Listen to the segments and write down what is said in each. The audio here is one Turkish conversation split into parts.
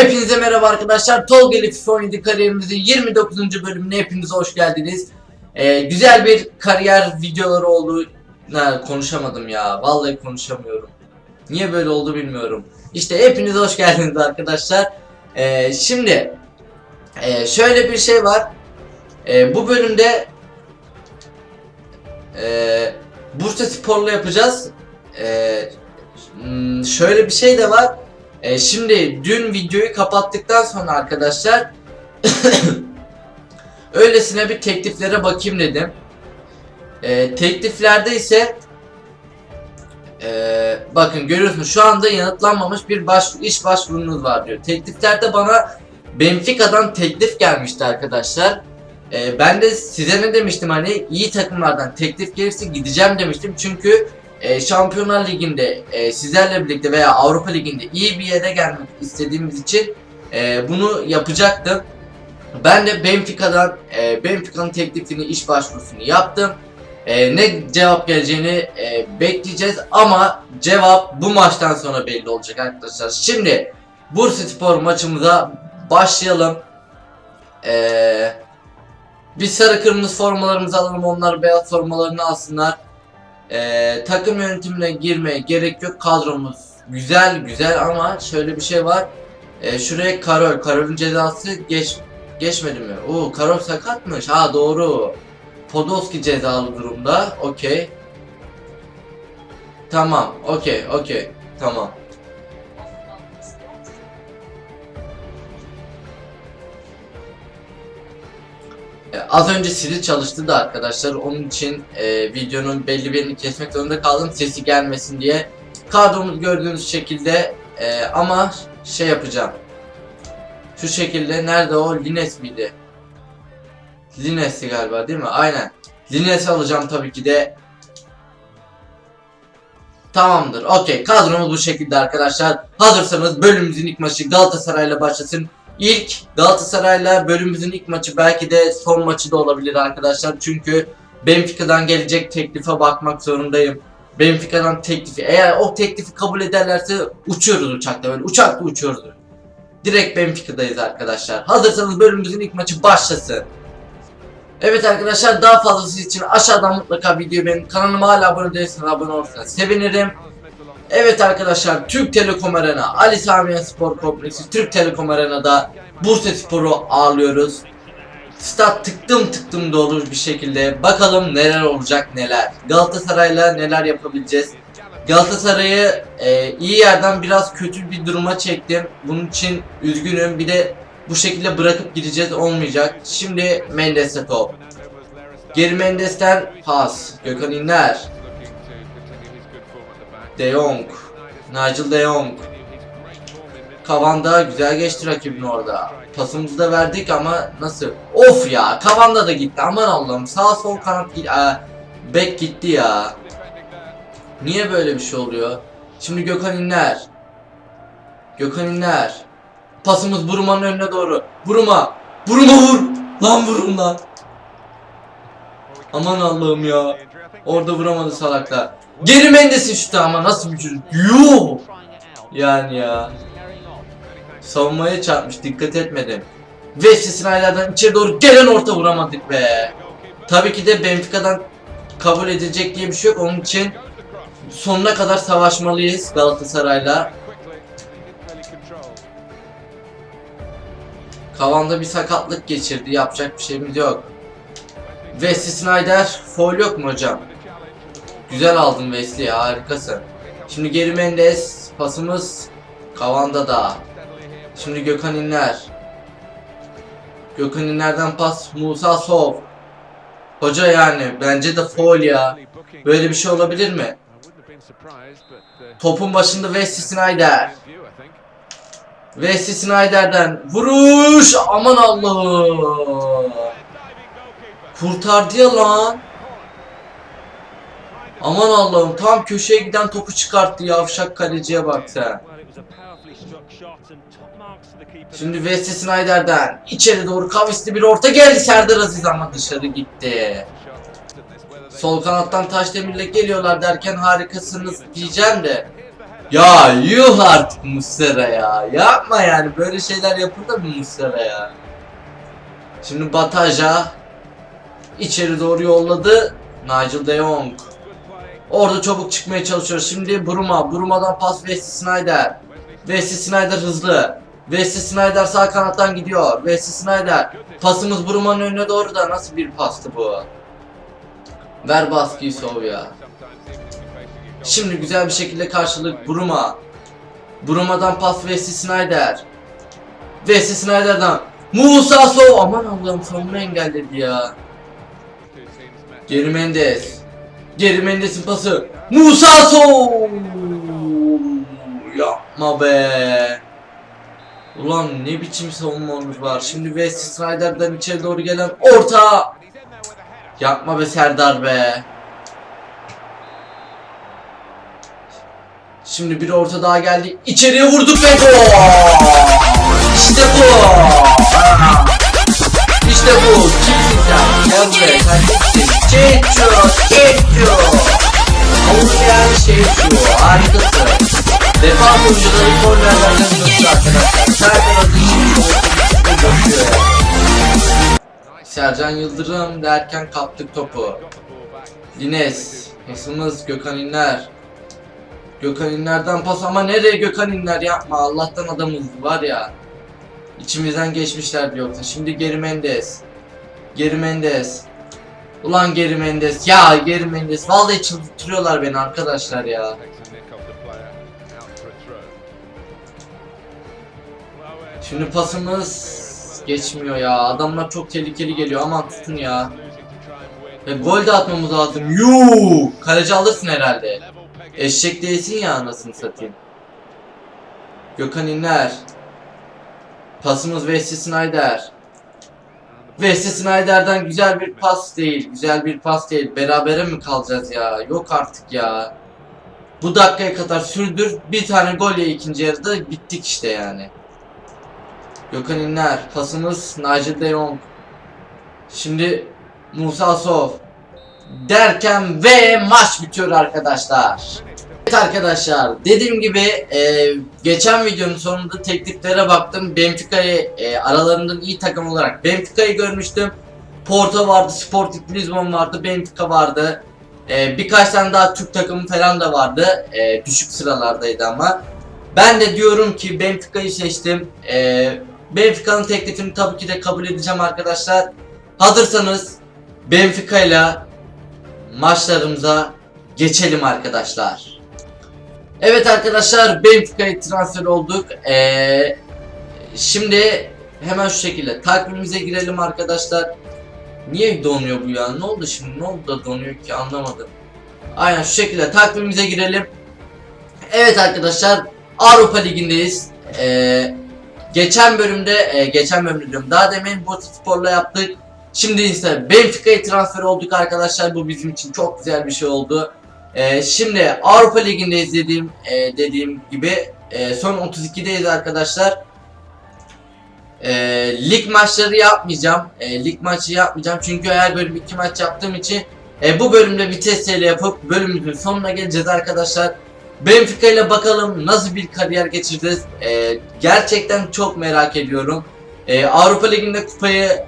Hepinize merhaba arkadaşlar. Tolga ile FIFA 17 kariyerimizin 29. bölümüne hepiniz hoş geldiniz. Ee, güzel bir kariyer videoları oldu. Ha, konuşamadım ya. Vallahi konuşamıyorum. Niye böyle oldu bilmiyorum. İşte hepiniz hoş geldiniz arkadaşlar. Ee, şimdi e, şöyle bir şey var. Ee, bu bölümde e, Bursa Spor'la yapacağız. Hmm, şöyle bir şey de var. E, şimdi dün videoyu kapattıktan sonra arkadaşlar öylesine bir tekliflere bakayım dedim. E, tekliflerde ise e, bakın görüyorsunuz şu anda yanıtlanmamış bir başvuru, iş başvurunuz var diyor. Tekliflerde bana Benfica'dan teklif gelmişti arkadaşlar. E, ben de size ne demiştim hani iyi takımlardan teklif gelirse gideceğim demiştim çünkü e, Şampiyonlar Ligi'nde e, sizlerle birlikte veya Avrupa Ligi'nde iyi bir yere gelmek istediğimiz için e, bunu yapacaktım. Ben de Benfica'dan e, Benfica'nın teklifini iş başvurusunu yaptım. E, ne cevap geleceğini e, bekleyeceğiz ama cevap bu maçtan sonra belli olacak arkadaşlar. Şimdi Bursa Spor maçımıza başlayalım. E, biz sarı kırmızı formalarımızı alalım onlar beyaz formalarını alsınlar. Ee, takım yönetimine girmeye gerek yok. Kadromuz güzel güzel ama şöyle bir şey var. Ee, şuraya Karol. Karol'ün cezası geç geçmedi mi? Oo Karol sakatmış. Ha doğru. Podolski cezalı durumda. Okey. Tamam. Okey. Okey. Tamam. Az önce Siri çalıştı da arkadaşlar onun için e, videonun belli birini kesmek zorunda kaldım sesi gelmesin diye. Kadromuz gördüğünüz şekilde e, ama şey yapacağım. Şu şekilde nerede o Lines miydi? Lines'i galiba değil mi? Aynen. Lines'i alacağım tabii ki de. Tamamdır. Okey. Kadromuz bu şekilde arkadaşlar. Hazırsanız bölümümüzün ilk maçı Galatasaray'la başlasın. İlk Galatasaray'la bölümümüzün ilk maçı belki de son maçı da olabilir arkadaşlar. Çünkü Benfica'dan gelecek teklife bakmak zorundayım. Benfica'dan teklifi eğer o teklifi kabul ederlerse uçuyoruz uçakta böyle uçakta uçuyoruz. Direkt Benfica'dayız arkadaşlar. Hazırsanız bölümümüzün ilk maçı başlasın. Evet arkadaşlar daha fazlası için aşağıdan mutlaka videoyu beğenin. Kanalıma hala abone değilseniz abone olursanız sevinirim. Evet arkadaşlar Türk Telekom Arena Ali Sami Spor Kompleksi Türk Telekom Arena'da Bursa Spor'u ağırlıyoruz. Stat tıktım tıktım dolu bir şekilde bakalım neler olacak neler. Galatasaray'la neler yapabileceğiz. Galatasaray'ı e, iyi yerden biraz kötü bir duruma çektim. Bunun için üzgünüm. Bir de bu şekilde bırakıp gideceğiz olmayacak. Şimdi Mendes'e top. Geri Mendes'ten pas. Gökhan İnler. De Jong. Nigel De Jong. Kavanda güzel geçti rakibin orada. Pasımızı da verdik ama nasıl? Of ya Kavanda da gitti aman Allah'ım sağ sol kanat gitti. Bek gitti ya. Niye böyle bir şey oluyor? Şimdi Gökhan İnler. Gökhan İnler. Pasımız Buruma'nın önüne doğru. Buruma. Buruma vur. Lan vurun lan. Aman Allah'ım ya. Orada vuramadı salaklar. Geri Mendes'in şutu ama nasıl bir çocuk. Yuh. Yani ya. Savunmaya çarpmış dikkat etmedim. Wesley Snyder'dan içeri doğru gelen orta vuramadık be. Tabii ki de Benfica'dan kabul edilecek diye bir şey yok. Onun için sonuna kadar savaşmalıyız Galatasaray'la. Kavanda bir sakatlık geçirdi. Yapacak bir şeyimiz yok. Wesley Snyder foul yok mu hocam? Güzel aldın Wesley harikasın. Şimdi geri Mendes pasımız Kavanda da. Şimdi Gökhan İnler. Gökhan İnler'den pas Musa Sov. Hoca yani bence de foul ya. Böyle bir şey olabilir mi? Topun başında Wesley Snyder. Wesley Snyder'den vuruş aman Allah'ım. Kurtardı ya lan. Aman Allah'ım tam köşeye giden topu çıkarttı yavşak kaleciye bak sen. Şimdi Wesley Snyder'den içeri doğru kavisli bir orta geldi Serdar Aziz ama dışarı gitti. Sol kanattan Taşdemir'le geliyorlar derken harikasınız diyeceğim de Ya yuh artık Muslera ya. Yapma yani böyle şeyler yapır da bir Muslera ya. Şimdi Bataja içeri doğru yolladı. Nigel de Jong. Orada çabuk çıkmaya çalışıyor. Şimdi Bruma. Bruma'dan pas Wesley Snyder. Wesley Snyder hızlı. Wesley Snyder sağ kanattan gidiyor. Wesley Snyder. Pasımız Bruma'nın önüne doğru da nasıl bir pastı bu? Ver baskıyı Sov ya. Şimdi güzel bir şekilde karşılık Bruma. Bruma'dan pas Wesley Snyder. Wesley Snyder'dan Musa Sov. Aman Allah'ım savunma engelledi ya. Geri Mendes. Geri Mendes'in pası. Musa Sov. Yapma be. Ulan ne biçim savunmamız var. Şimdi Wesley Snyder'dan içeri doğru gelen orta. Yapma be Serdar be. Şimdi bir orta daha geldi. İçeriye vurduk ve gol. İşte bu. İşte bu. Kimsin sen? Gel. Döndü. Sercan Yıldırım derken kaptık topu. Lines. Pasımız Gökhan İnler. Gökhan İnler'den pas ama nereye Gökhan İnler yapma Allah'tan adamız var ya. İçimizden geçmişlerdi yoksa. Şimdi Geri Mendes. Geri Mendes. Ulan Geri Mendes. Ya Geri Mendes. Vallahi çıldırtıyorlar beni arkadaşlar ya. Şimdi pasımız geçmiyor ya. Adamlar çok tehlikeli geliyor. Aman tutun ya. E, gol de atmamız lazım. Yuu! Kaleci alırsın herhalde. Eşek değilsin ya anasını satayım. Gökhan İnler. Pasımız Wesley Snyder. Wesley Snyder'den güzel bir pas değil. Güzel bir pas değil. Berabere mi kalacağız ya? Yok artık ya. Bu dakikaya kadar sürdür. Bir tane gol ya ikinci yarıda bittik işte yani. Gökhan İnler. Pasımız Nigel de Jong. Şimdi Musa Sov. Derken ve maç bitiyor arkadaşlar. Evet arkadaşlar dediğim gibi e, geçen videonun sonunda tekliflere baktım. Benfica'yı e, aralarından iyi takım olarak Benfica'yı görmüştüm. Porto vardı, Sporting Lisbon vardı, Benfica vardı. E, birkaç tane daha Türk takımı falan da vardı. E, düşük sıralardaydı ama. Ben de diyorum ki Benfica'yı seçtim. E, Benfica'nın teklifini tabii ki de kabul edeceğim arkadaşlar. Hazırsanız Benfica ile maçlarımıza geçelim arkadaşlar. Evet arkadaşlar Benfica'ya transfer olduk. Ee, şimdi hemen şu şekilde takvimimize girelim arkadaşlar. Niye donuyor bu ya? Ne oldu şimdi? Ne oldu da donuyor ki anlamadım. Aynen şu şekilde takvimimize girelim. Evet arkadaşlar Avrupa Ligi'ndeyiz. Ee, geçen bölümde, e, geçen bölümde diyorum daha demin Bursa Spor'la yaptık. Şimdi ise Benfica'ya transfer olduk arkadaşlar. Bu bizim için çok güzel bir şey oldu. Ee, şimdi Avrupa Ligi'ndeyiz dediğim e, dediğim gibi e, son 32'deyiz arkadaşlar. E, lig maçları yapmayacağım. E, lig maçı yapmayacağım çünkü her bölüm iki maç yaptığım için e, bu bölümde vites ile yapıp bölümümüzün sonuna geleceğiz arkadaşlar. Benfica ile bakalım nasıl bir kariyer geçireceğiz. E, gerçekten çok merak ediyorum. E, Avrupa Ligi'nde kupayı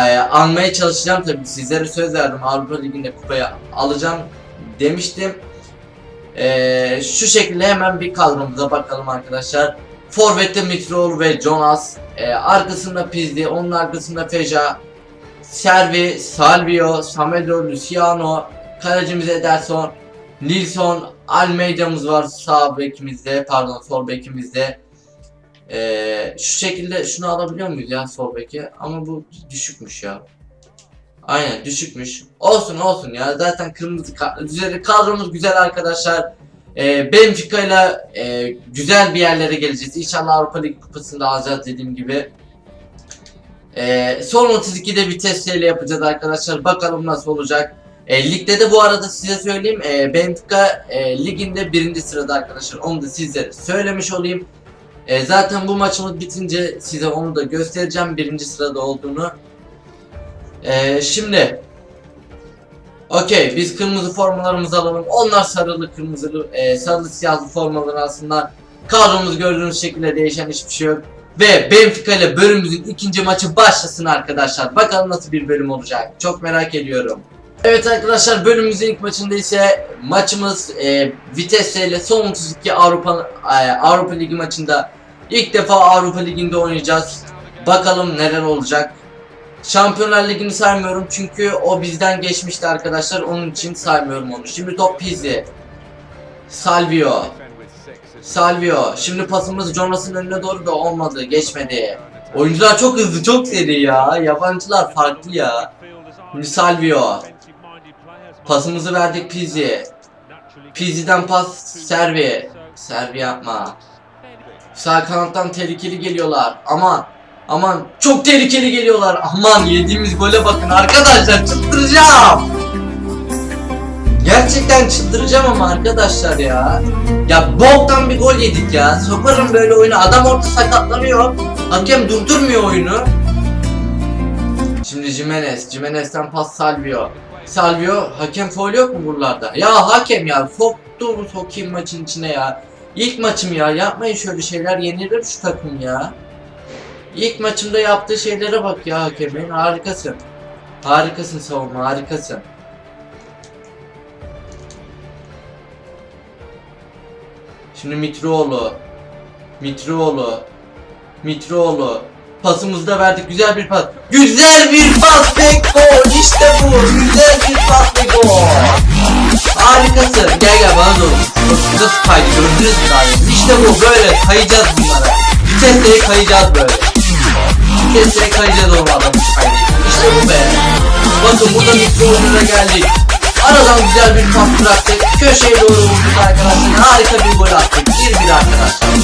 e, almaya çalışacağım tabii sizlere söz verdim Avrupa Ligi'nde kupayı alacağım demiştim. E, şu şekilde hemen bir kadromuza bakalım arkadaşlar. Forvet'te Mitrol ve Jonas. E, arkasında Pizzi, onun arkasında Feja, Servi, Salvio, Samedo, Luciano, kalecimiz Ederson, Nilsson, Almeida'mız var sağ bekimizde, pardon sol bekimizde. Ee, şu şekilde şunu alabiliyor muyuz ya sol beki? Ama bu düşükmüş ya. Aynen düşükmüş. Olsun olsun ya zaten kırmızı ka- güzel kadromuz güzel arkadaşlar. Ee, Benfica ile güzel bir yerlere geleceğiz. İnşallah Avrupa Ligi kupasını alacağız dediğim gibi. Ee, son 32'de vitesle yapacağız arkadaşlar. Bakalım nasıl olacak. E, ligde de bu arada size söyleyeyim. E, Benfica e, liginde birinci sırada arkadaşlar. Onu da sizlere söylemiş olayım. E, zaten bu maçımız bitince size onu da göstereceğim birinci sırada olduğunu. E, şimdi Okey biz kırmızı formalarımızı alalım. Onlar sarılı kırmızılı e, sarılı siyahlı formaları alsınlar. Kadromuz gördüğünüz şekilde değişen hiçbir şey yok. Ve Benfica ile bölümümüzün ikinci maçı başlasın arkadaşlar. Bakalım nasıl bir bölüm olacak. Çok merak ediyorum. Evet arkadaşlar bölümümüzün ilk maçında ise maçımız e, Vitesse ile son 32 Avrupa e, Avrupa Ligi maçında ilk defa Avrupa Ligi'nde oynayacağız. Bakalım neler olacak. Şampiyonlar Ligi'ni saymıyorum çünkü o bizden geçmişti arkadaşlar. Onun için saymıyorum onu. Şimdi top Pizzi. Salvio. Salvio. Şimdi pasımız Jonas'ın önüne doğru da olmadı. Geçmedi. Oyuncular çok hızlı, çok seri ya. Yabancılar farklı ya. Şimdi Salvio. Pasımızı verdik Pizzi. Pizzi'den pas Servi. Servi yapma. Sağ kanattan tehlikeli geliyorlar. Aman. Aman çok tehlikeli geliyorlar. Aman yediğimiz gole bakın arkadaşlar çıldıracağım. Gerçekten çıldıracağım ama arkadaşlar ya. Ya boktan bir gol yedik ya. Sokarım böyle oyunu. Adam orada sakatlanıyor. Hakem durdurmuyor oyunu. Şimdi Jimenez. Jimenez'den pas Salvio. Salvio hakem foul yok mu buralarda? Ya hakem ya soktu sokayım maçın içine ya. İlk maçım ya yapmayın şöyle şeyler yenilir şu takım ya. İlk maçımda yaptığı şeylere bak ya hakemin harikasın. Harikasın savunma harikasın. Şimdi Mitroğlu. Mitroğlu. Mitroğlu. Pasımızı da verdik. Güzel bir pas. Güzel bir pas ve gol. İşte bu. Güzel bir pas ve gol. Harikasın. Gel gel bana doğru. Nasıl kaydı gördünüz mü daha? İşte bu. Böyle kayacağız bunlara. Viteslere kayacağız böyle. Viteslere kayacağız olmadan bu kaydı. İşte bu be. Bakın burada Mitroğlu'na geldik. Aradan güzel bir pas bıraktık. Köşeye doğru vurduk arkadaşlar. Harika bir gol attık. 1-1 arkadaşlar. 1-1.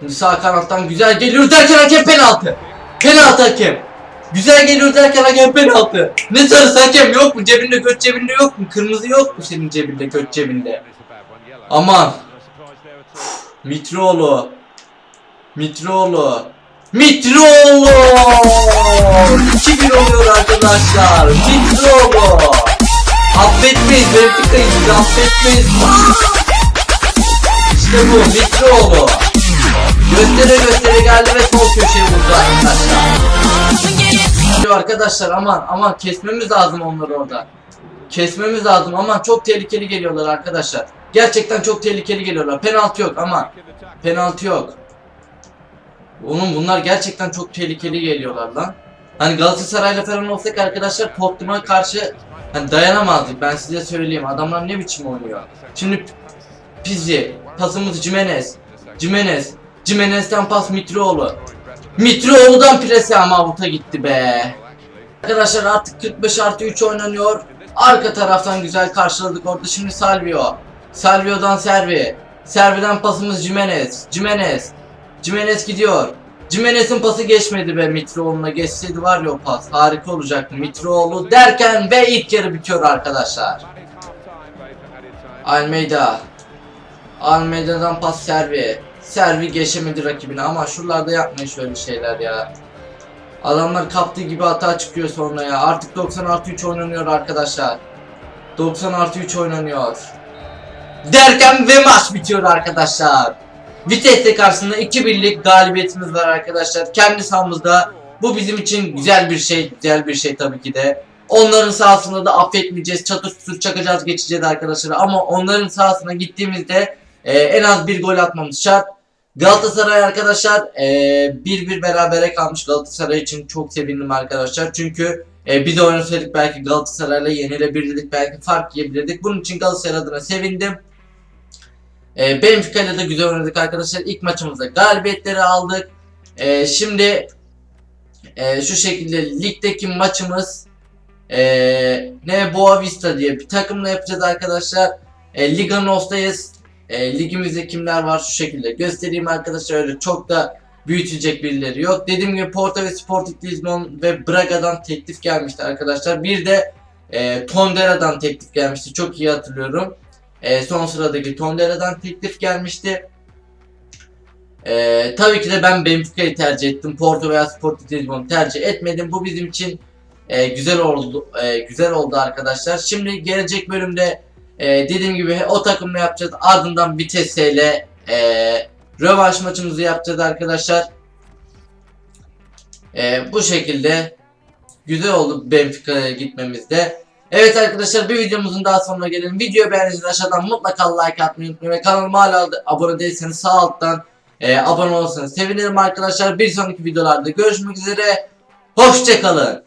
Şimdi sağ kanattan güzel geliyor derken hakem penaltı. Penaltı hakem. Güzel geliyor derken hakem penaltı. Ne sarısı hakem yok mu? Cebinde göt cebinde yok mu? Kırmızı yok mu senin cebinde göt cebinde? Aman. Mitroğlu. Mitroğlu. Mitroğlu. 2-1 oluyor arkadaşlar. Mitroğlu. Affetmeyiz. Benfica'yı biz affetmeyiz. İşte bu Mitroğlu. Göstere göstere geldi ve sol köşeye vurdu arkadaşlar. Arkadaşlar aman aman kesmemiz lazım onları orada. Kesmemiz lazım aman çok tehlikeli geliyorlar arkadaşlar. Gerçekten çok tehlikeli geliyorlar. Penaltı yok ama penaltı yok. Oğlum bunlar gerçekten çok tehlikeli geliyorlar lan. Hani Galatasaray'la falan olsak arkadaşlar Tottenham'a karşı hani dayanamazdık ben size söyleyeyim. Adamlar ne biçim oynuyor. Şimdi Pizzi, pasımız Jimenez. Jimenez, Jimenez'den pas Mitroğlu. Mitroğlu'dan plase ama avuta gitti be. Arkadaşlar artık 45 artı 3 oynanıyor. Arka taraftan güzel karşıladık orada. Şimdi Salvio. Salvio'dan Servi. Servi'den pasımız Jimenez. Jimenez. Jimenez gidiyor. Jimenez'in pası geçmedi be Mitroğlu'na. Geçseydi var ya o pas. Harika olacaktı Mitroğlu derken ve ilk yarı bitiyor arkadaşlar. Almeida. Almeida'dan pas Servi. Servi geçemedi rakibine ama şuralarda yapmayın şöyle şeyler ya. Adamlar kaptığı gibi hata çıkıyor sonra ya. Artık 90 artı 3 oynanıyor arkadaşlar. 90 artı 3 oynanıyor. Derken ve maç bitiyor arkadaşlar. Vitesse karşısında 2-1'lik galibiyetimiz var arkadaşlar. Kendi sahamızda. Bu bizim için güzel bir şey. Güzel bir şey tabii ki de. Onların sahasında da affetmeyeceğiz. Çatır çutur çakacağız geçeceğiz arkadaşlar. Ama onların sahasına gittiğimizde e, en az bir gol atmamız şart. Galatasaray arkadaşlar 1-1 berabere kalmış Galatasaray için çok sevindim arkadaşlar. Çünkü e, bir de oynasaydık belki Galatasaray'la yenilebilirdik. Belki fark yiyebilirdik. Bunun için Galatasaray adına sevindim. E, Benfica ile de güzel oynadık arkadaşlar. İlk maçımızda galibiyetleri aldık. E, şimdi e, şu şekilde ligdeki maçımız e, ne Boavista diye bir takımla yapacağız arkadaşlar. E, Liga Nos'tayız. E, ligimizde kimler var şu şekilde göstereyim arkadaşlar öyle çok da büyütecek birileri yok. Dediğim gibi Porto ve Sporting Lisbon ve Braga'dan teklif gelmişti arkadaşlar. Bir de e, Tondera'dan teklif gelmişti. Çok iyi hatırlıyorum. E, son sıradaki Tondera'dan teklif gelmişti. E, tabii ki de ben Benfica'yı tercih ettim. Porto veya Sporting Lisbon'u tercih etmedim. Bu bizim için e, güzel oldu e, güzel oldu arkadaşlar. Şimdi gelecek bölümde e, dediğim gibi o takımla yapacağız. Ardından Vitesse ile e, rövanş maçımızı yapacağız arkadaşlar. E, bu şekilde güzel oldu Benfica'ya gitmemizde. Evet arkadaşlar bir videomuzun daha sonuna gelelim. Videoyu beğendiyseniz aşağıdan mutlaka like atmayı unutmayın. Ve kanalıma hala abone değilseniz sağ alttan e, abone olursanız sevinirim arkadaşlar. Bir sonraki videolarda görüşmek üzere. Hoşçakalın.